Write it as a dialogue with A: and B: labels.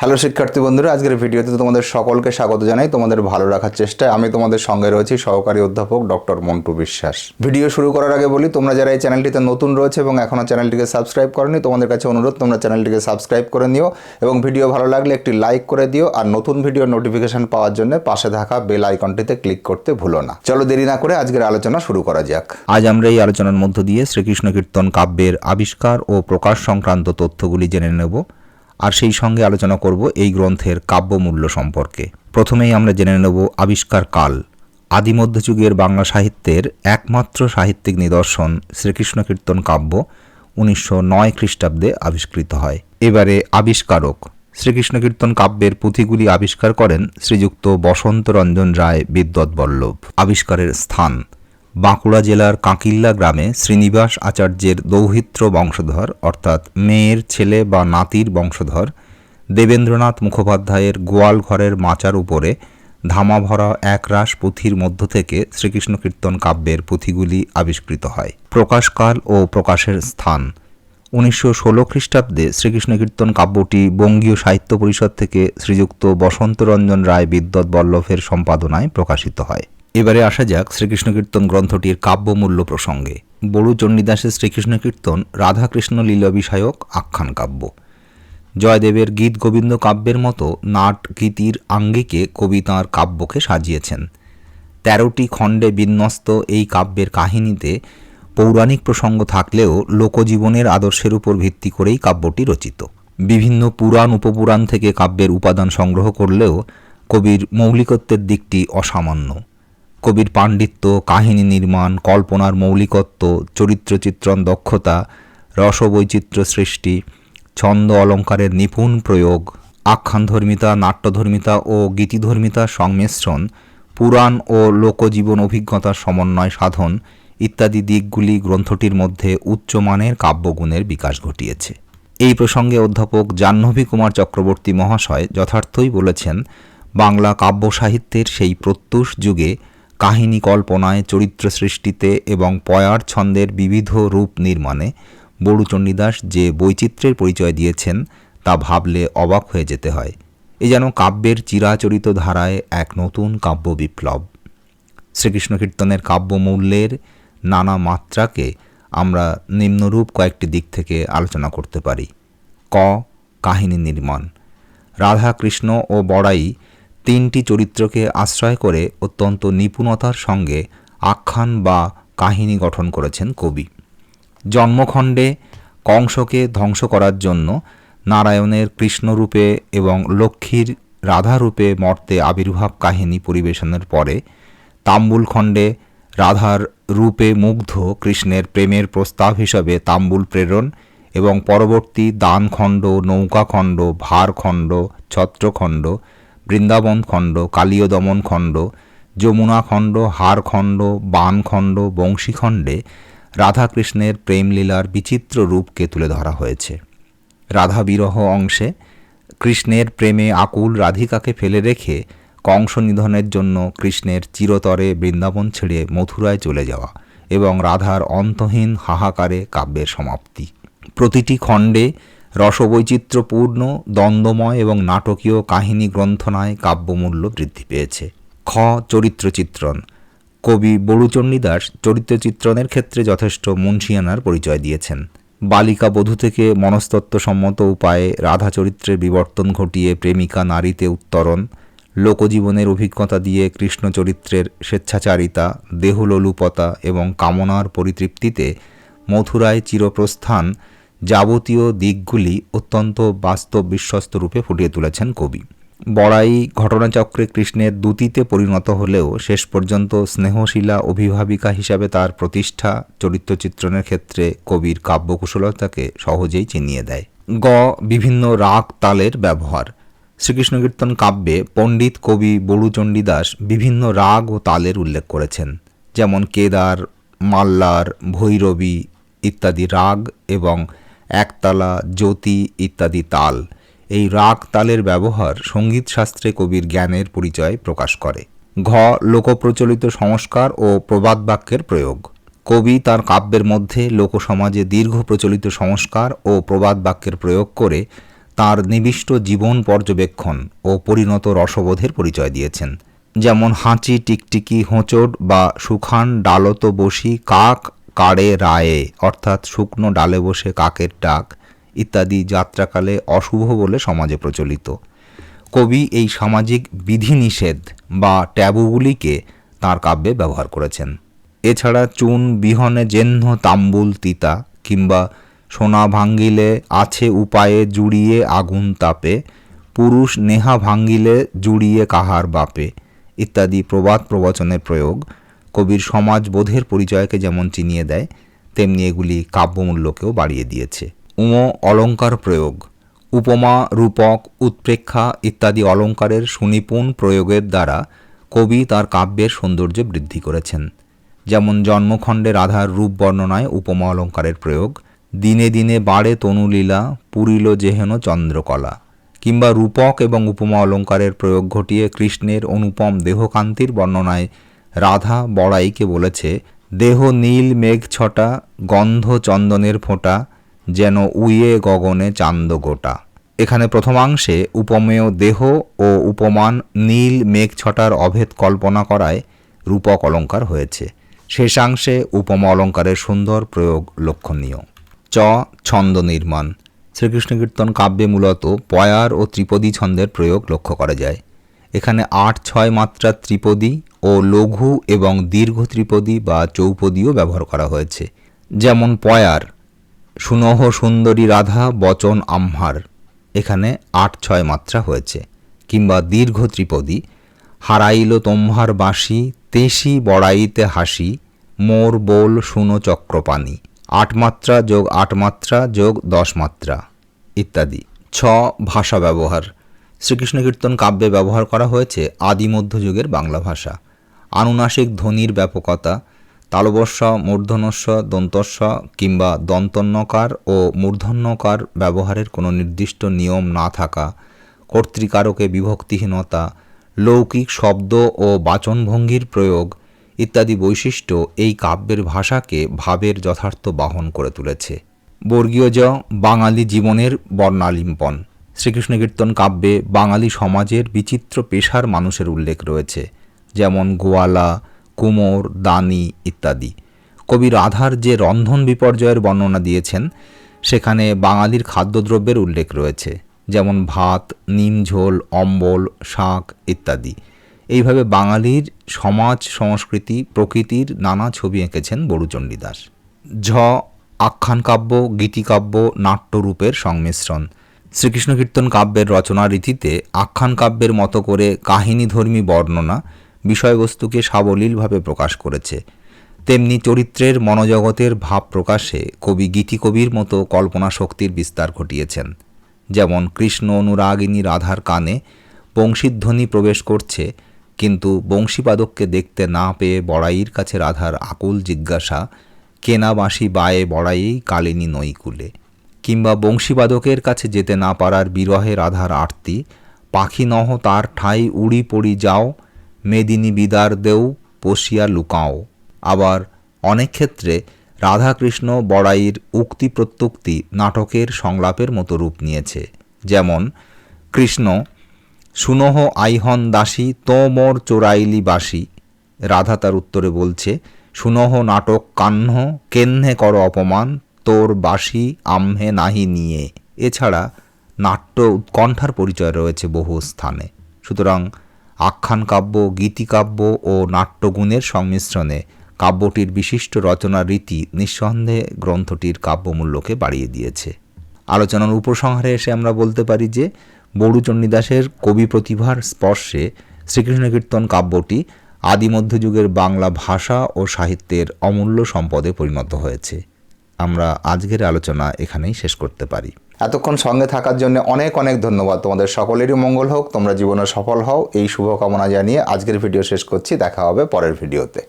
A: Hello শিক্ষার্থী বন্ধুরা, আজকের ভিডিওতে তোমাদের সকলকে স্বাগত জানাই। তোমাদের ভালো রাখার চেষ্টায় আমি তোমাদের সঙ্গে রয়েছি সহকারী অধ্যাপক ডক্টর মন্টু বিশ্বাস। ভিডিও শুরু করার আগে বলি, তোমরা যারা এই চ্যানেলটিতে নতুন রয়েছে এবং এখনও চ্যানেলটিকে সাবস্ক্রাইব করনি, তোমাদের কাছে অনুরোধ, তোমরা চ্যানেলটিকে সাবস্ক্রাইব করে নিও এবং ভিডিও ভালো লাগলে একটি লাইক করে দিও আর নতুন ভিডিও নোটিফিকেশন পাওয়ার জন্য পাশে থাকা বেল আইকনটিতে ক্লিক করতে ভুলো না। চলো দেরি না করে আজকের আলোচনা শুরু করা যাক।
B: আজ আমরা এই আলোচনার মধ্য দিয়ে শ্রীকৃষ্ণ কীর্তন কাব্যের আবিষ্কার ও প্রকাশ সংক্রান্ত তথ্যগুলি জেনে নেব। আর সেই সঙ্গে আলোচনা করব এই গ্রন্থের কাব্যমূল্য সম্পর্কে। প্রথমেই আমরা জেনে নেব আবিষ্কার কাল। আদিমধ্যযুগের বাংলা সাহিত্যের একমাত্র সাহিত্যিক নিদর্শন শ্রীকৃষ্ণ কীর্তন কাব্য উনিশশো নয় খ্রিস্টাব্দে আবিষ্কৃত হয়। এবারে আবিষ্কারক। শ্রীকৃষ্ণ কীর্তন কাব্যের পুঁথিগুলি আবিষ্কার করেন শ্রীযুক্ত বসন্ত রঞ্জন রায় বিদ্যৎ বল্লভ। আবিষ্কারের স্থান। বাঁকুড়া জেলার কাঁকিল্লা গ্রামে শ্রীনিবাস আচার্যের দৌহিত্র বংশধর, অর্থাৎ মেয়ের ছেলে বা নাতির বংশধর, দেবেন্দ্রনাথ মুখোপাধ্যায়ের গোয়াল ঘরের মাচার উপরে ধামা ভরা একরাশ পুঁথির মধ্য থেকে শ্রীকৃষ্ণ কীর্তন কাব্যের পুঁথিগুলি আবিষ্কৃত হয়। প্রকাশকাল ও প্রকাশের স্থান। উনিশশো ষোলো খ্রিস্টাব্দে শ্রীকৃষ্ণ কীর্তন কাব্যটি বঙ্গীয় সাহিত্য পরিষদ থেকে শ্রীযুক্ত বসন্তরঞ্জন রায় বিদ্যৎ বল্লভের সম্পাদনায় প্রকাশিত হয়। এবারে আসা যাক শ্রীকৃষ্ণ কীর্তন গ্রন্থটির কাব্যমূল্য প্রসঙ্গে। বড়ু চণ্ডীদাসের শ্রীকৃষ্ণ কীর্তন রাধাকৃষ্ণ লীলা বিষয়ক আখ্যান কাব্য। জয়দেবের গীত গোবিন্দ কাব্যের মতো নাট গীতির আঙ্গিকে কবি তাঁর কাব্যকে সাজিয়েছেন। তেরোটি খণ্ডে বিন্যস্ত এই কাব্যের কাহিনীতে পৌরাণিক প্রসঙ্গ থাকলেও লোকজীবনের আদর্শের উপর ভিত্তি করেই কাব্যটি রচিত। বিভিন্ন পুরাণ, উপপুরাণ থেকে কাব্যের উপাদান সংগ্রহ করলেও কবির মৌলিকত্বের দিকটি অসামান্য। কবির পাণ্ডিত্য, কাহিনী নির্মাণ, কল্পনার মৌলিকত্ব, চরিত্র চিত্রণ দক্ষতা, রসবৈচিত্র্য সৃষ্টি, ছন্দ অলঙ্কারের নিপুণ প্রয়োগ, আখ্যানধর্মিতা, নাট্যধর্মিতা ও গীতিধর্মিতার সংমিশ্রণ, পুরাণ ও লোকজীবন অভিজ্ঞতার সমন্বয় সাধন ইত্যাদি দিকগুলি গ্রন্থটির মধ্যে উচ্চমানের কাব্যগুণের বিকাশ ঘটিয়েছে। এই প্রসঙ্গে অধ্যাপক জাহ্নবী কুমার চক্রবর্তী মহাশয় যথার্থই বলেছেন, বাংলা কাব্য সাহিত্যের সেই প্রত্যুষ যুগে কাহিনী কল্পনায় চরিত্র সৃষ্টিতে এবং পয়ার ছন্দের বিবিধ রূপ নির্মাণে বড়ুচণ্ডীদাস যে বৈচিত্র্যের পরিচয় দিয়েছেন তা ভাবলে অবাক হয়ে যেতে হয়। এ যেন কাব্যের চিরাচরিত ধারায় এক নতুন কাব্য বিপ্লব। শ্রীকৃষ্ণ কীর্তনের কাব্যমূল্যের নানা মাত্রাকে আমরা নিম্নরূপ কয়েকটি দিক থেকে আলোচনা করতে পারি। ক. কাহিনী নির্মাণ। রাধা কৃষ্ণ ও বড়াই তিনটি চরিত্রকে আশ্রয় করে অত্যন্ত নিপুণতার সঙ্গে আখ্যান বা কাহিনী গঠন করেছেন কবি। জন্মখণ্ডে কংসকে ধ্বংস করার জন্য নারায়ণের কৃষ্ণরূপে এবং লক্ষ্মীর রাধারূপে মর্তে আবির্ভাব কাহিনী পরিবেশনের পরে তাম্বুল খণ্ডে রাধার রূপে মুগ্ধ কৃষ্ণের প্রেমের প্রস্তাব হিসাবে তাম্বুল প্রেরণ এবং পরবর্তী দানখণ্ড, নৌকাখণ্ড, ভারখণ্ড, ছত্রখণ্ড বৃন্দাবন খণ্ড কালীয় দমন খণ্ড, যমুনা খণ্ড হারখণ্ড বানখণ্ড বংশীখণ্ডে রাধাকৃষ্ণের প্রেমলীলার বিচিত্র রূপকে তুলে ধরা হয়েছে। রাধা বিরহ অংশে কৃষ্ণের প্রেমে আকুল রাধিকাকে ফেলে রেখে কংস নিধনের জন্য কৃষ্ণের চিরতরে বৃন্দাবন ছেড়ে মথুরায় চলে যাওয়া এবং রাধার অন্তহীন হাহাকারে কাব্যের সমাপ্তি। প্রতিটি খণ্ডে রসবৈচিত্র্যপূর্ণ, দ্বন্দ্বময় এবং নাটকীয় কাহিনী গ্রন্থনায় কাব্যমূল্য বৃদ্ধি পেয়েছে। খ. চরিত্র চিত্রণ কবি বড়ুচণ্ডীদাস চরিত্র চিত্রণের ক্ষেত্রে যথেষ্ট মুন্সিয়ানার পরিচয় দিয়েছেন। বালিকা বধূ থেকে মনস্তত্ত্বসম্মত উপায়ে রাধা চরিত্রের বিবর্তন ঘটিয়ে প্রেমিকা নারীতে উত্তরণ, লোকজীবনের অভিজ্ঞতা দিয়ে কৃষ্ণ চরিত্রের স্বেচ্ছাচারিতা, দেহলোলুপতা এবং কামনার পরিতৃপ্তিতে মথুরায় চিরপ্রস্থান যাবতীয় দিকগুলি অত্যন্ত বাস্তব বিশ্বস্ত রূপে ফুটিয়ে তুলেছেন কবি। বড়াই ঘটনাচক্রে কৃষ্ণের দ্যুতিতে পরিণত হলেও শেষ পর্যন্ত স্নেহশীলা অভিভাবিকা হিসাবে তার প্রতিষ্ঠা চরিত্র চিত্রণের ক্ষেত্রে কবির কাব্যকুশলতাকে সহজেই চিনিয়ে দেয়। গ বিভিন্ন রাগ তালের ব্যবহার। শ্রীকৃষ্ণ কীর্তন কাব্যে পণ্ডিত কবি বড়ুচণ্ডীদাস বিভিন্ন রাগ ও তালের উল্লেখ করেছেন, যেমন কেদার, মাল্লার, ভৈরবী ইত্যাদি রাগ এবং একতালা, জ্যোতি ইত্যাদি তাল। এই রাগ তালের ব্যবহার সংগীত শাস্ত্রে কবির জ্ঞানের পরিচয় প্রকাশ করে। ঘ, লোকপ্রচলিত সংস্কার ও প্রবাদ বাক্যের প্রয়োগ। কবি তার কাব্যের মধ্যে লোকসমাজে দীর্ঘ প্রচলিত সংস্কার ও প্রবাদ বাক্যের প্রয়োগ করে তার নিবিষ্ট জীবন পর্যবেক্ষণ ও পরিণত রসবোধের পরিচয় দিয়েছেন। যেমন হাঁচি, টিকটিকি, হোঁচট বা সুখান, ডালত বসি, কাক কাড়ে রায়ে, অর্থাৎ শুকনো ডালে বসে কাকের ডাক, ইত্যাদি যাত্রাকালে অশুভ বলে সমাজে প্রচলিত। কবি এই সামাজিক বিধিনিষেধ বা ট্যাবুগুলিকে তাঁর কাব্যে ব্যবহার করেছেন। এছাড়া চুন, বিহনে জেহ্ন, তাম্বুল, তিতা কিংবা সোনা ভাঙ্গিলে আছে উপায়ে জুড়িয়ে আগুন তাপে, পুরুষ নেহা ভাঙ্গিলে জুড়িয়ে কাহার বাপে, ইত্যাদি প্রবাদ প্রবচনের প্রয়োগ কবির সমাজবোধের পরিচয়কে যেমন চিনিয়ে দেয়, তেমনি এগুলি কাব্যমূল্যকেও বাড়িয়ে দিয়েছে। উম, অলঙ্কার প্রয়োগ, উপমা, রূপক, উৎপ্রেক্ষা ইত্যাদি অলঙ্কারের সুনিপুণ প্রয়োগের দ্বারা কবি তার কাব্যের সৌন্দর্য বৃদ্ধি করেছেন। যেমন জন্মখণ্ডে রাধার রূপ বর্ণনায় উপমা অলঙ্কারের প্রয়োগ, দিনে দিনে বাড়ে তনুলীলা, পুরিল যেহেন চন্দ্রকলা, কিংবা রূপক এবং উপমা অলঙ্কারের প্রয়োগ ঘটিয়ে কৃষ্ণের অনুপম দেহকান্তির বর্ণনায় রাধা বড়াইকে বলেছে, দেহ নীল মেঘ ছটা, গন্ধ চন্দনের ফোঁটা, যেন উইয়ে গগনে চান্দ গোটা। এখানে প্রথমাংশে উপমেয় দেহ ও উপমান নীল মেঘ ছটার অভেদ কল্পনা করায় রূপক অলঙ্কার হয়েছে। শেষাংশে উপমা অলঙ্কারের সুন্দর প্রয়োগ লক্ষণীয়। চ. ছন্দ নির্মাণ। শ্রীকৃষ্ণ কীর্তন কাব্যে মূলত পয়ার ও ত্রিপদী ছন্দের প্রয়োগ লক্ষ্য করা যায়। এখানে আট, ছয় মাত্রা ত্রিপদী ও লঘু এবং দীর্ঘ ত্রিপদী বা চৌপদীও ব্যবহার করা হয়েছে। যেমন পয়ার, সুনহ সুন্দরী রাধা, বচন আম্হার। এখানে আট, ছয় মাত্রা হয়েছে। কিংবা দীর্ঘ ত্রিপদী, হারাইল তোমার বাঁশি তেসি বড়াইতে হাসি, মোর বোল শুনো চক্রপাণী। আট মাত্রা যোগ আট মাত্রা যোগ দশ মাত্রা, ইত্যাদি। ছ, ভাষা ব্যবহার। শ্রীকৃষ্ণ কীর্তন কাব্যে ব্যবহার করা হয়েছে আদি মধ্যযুগের বাংলা ভাষা। আনুনাসিক ধ্বনির ব্যাপকতা তালবস্য মূর্ধন্যস্ব দন্তস্ব কিংবা দন্তন্যকার ও মূর্ধন্যকার ব্যবহারের কোনো নির্দিষ্ট নিয়ম না থাকা, কর্তৃকারকে বিভক্তিহীনতা, লৌকিক শব্দ ও বাচনভঙ্গির প্রয়োগ ইত্যাদি বৈশিষ্ট্য এই কাব্যের ভাষাকে ভাবের যথার্থ বাহন করে তুলেছে। বর্গীয় জ, বাঙালি জীবনের বর্ণালিম্পন। শ্রীকৃষ্ণ কীর্তন কাব্যে বাঙালি সমাজের বিচিত্র পেশার মানুষের উল্লেখ রয়েছে, যেমন গোয়ালা, কুমোর, দানি ইত্যাদি। কবি রাধার যে রন্ধন বিপর্যয়ের বর্ণনা দিয়েছেন, সেখানে বাঙালির খাদ্যদ্রব্যের উল্লেখ রয়েছে, যেমন ভাত, নিম ঝোল, অম্বল, শাক ইত্যাদি। এইভাবে বাঙালির সমাজ, সংস্কৃতি, প্রকৃতির নানা ছবি এঁকেছেন বড়ুচণ্ডী দাস ঝ, আখ্যান কাব্য গীতিকাব্য নাট্যরূপের সংমিশ্রণ। শ্রীকৃষ্ণ কীর্তন কাব্যের রচনা রীতিতে আখ্যান কাব্যের মতো করে কাহিনীধর্মী বর্ণনা বিষয়বস্তুকে সাবলীলভাবে প্রকাশ করেছে। তেমনি চরিত্রের মনোজগতের ভাব প্রকাশে কবি গীতিকবির মতো কল্পনা শক্তির বিস্তার ঘটিয়েছেন। যেমন কৃষ্ণ অনুরাগিনী রাধার কানে বংশীধ্বনি প্রবেশ করছে, কিন্তু বংশীপাদককে দেখতে না পেয়ে বড়াইয়ের কাছে রাধার আকুল জিজ্ঞাসা কেনা বাঁশি বায়ে বড়াইয়েই কালিনী নৈকুলে। কিংবা বংশীবাদকের কাছে যেতে না পারার বিরহে রাধার আরতি, পাখি নহ তার ঠাই উড়ি পড়ি যাও, মেদিনী বিদার দেও পশিয়া লুকাও। আবার অনেক ক্ষেত্রে রাধাকৃষ্ণ বড়াইয়ের উক্তি প্রত্যুক্তি নাটকের সংলাপের মতো রূপ নিয়েছে। যেমন, কৃষ্ণ সুনহ আইহন দাসী, তো মোর চোরাইলি বাসি। রাধা তার উত্তরে বলছে সুনহ নাটক কাহ্ন কেন্নে কর অপমান তোর বাসি আম্হে নাহি নিয়ে। এছাড়া নাট্য উৎকণ্ঠার পরিচয় রয়েছে বহু স্থানে। সুতরাং আখ্যান কাব্য গীতিকাব্য ও নাট্যগুণের সংমিশ্রণে কাব্যটির বিশিষ্ট রচনা রীতি নিঃসন্দেহে গ্রন্থটির কাব্যমূল্যকে বাড়িয়ে দিয়েছে। আলোচনার উপসংহারে এসে আমরা বলতে পারি যে বড়ুচণ্ডীদাসের কবি প্রতিভার স্পর্শে শ্রীকৃষ্ণ কীর্তন কাব্যটি আদি মধ্যযুগের বাংলা ভাষা ও সাহিত্যের অমূল্য সম্পদে পরিণত হয়েছে। আমরা আজকের আলোচনা এখানেই শেষ করতে পারি।
A: এতক্ষণ সঙ্গে থাকার জন্য অনেক অনেক ধন্যবাদ। তোমাদের সকলেরই মঙ্গল হোক। তোমরা জীবনে সফল হও। এই শুভকামনা জানিয়ে আজকের ভিডিও শেষ করছি। দেখা হবে পরের ভিডিওতে।